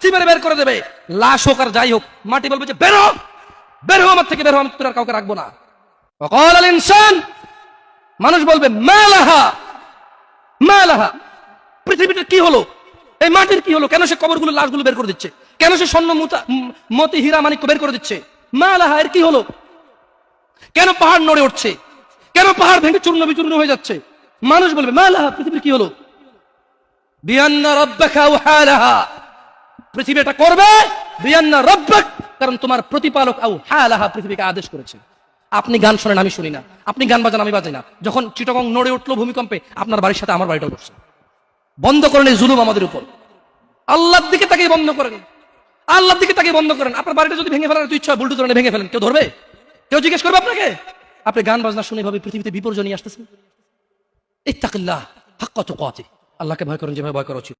চিমেরে বের করে দেবে? লাশ হোক আর যাই হোক, মাটি বলবে যে, বেরো বের হো আমার থেকে, বের হো, আমি তোর কাউকে রাখব না। অকল ইনসান, মানুষ বলবে মালাহা মালাহা পৃথিবীটা কি হলো? এই মাটির কি হলো? কেন সে কবরগুলো, লাশগুলো বের করে দিচ্ছে? কেন সে স্বর্ণ মতি হীরা মানিক বের করে দিচ্ছে? মালাহা এর কি হলো? কেন পাহাড় নড়ে উঠছে? কেন পাহাড় ভেঙে চূর্ণ বিচূর্ণ হয়ে যাচ্ছে? মানুষ বলবে মালাহা পৃথিবীর কি হলো? বিয়ান্না রব্বাখা হালাহা পৃথিবী এটা করবে কারণ তোমার প্রতিপালক আউ হালাহা পৃথিবীকে আদেশ করেছে। আপনি গান শোনেন, আমি শুনি না। আপনি গান বাজান, আমি বাজাই না। যখন চিটগং নড়ে উঠল ভূমিকম্পে, আপনার বাড়ির সাথে আমার বাড়িটাও করছে। বন্ধ করেন এই জুলুম আমাদের উপর। আল্লাহর দিকে তাকে বন্ধ করেন। আল্লাহর দিকে তাকে বন্ধ করেন। আপনার বাড়িটা যদি ভেঙে ফেলার ইচ্ছা বুলটু ধরে ভেঙে ফেলেন। কেউ ধরবে? কেউ জিজ্ঞেস করবে আপনাকে? আপনি গান বাজনা শুনে ভাবে পৃথিবীতে বিপর্যয় নিয়ে আসতেছেন? ইত্তাকিল্লাহ, হাক্কা তুকাতি। আল্লাহকে ভয় করেন যেভাবে ভয় করা উচিত।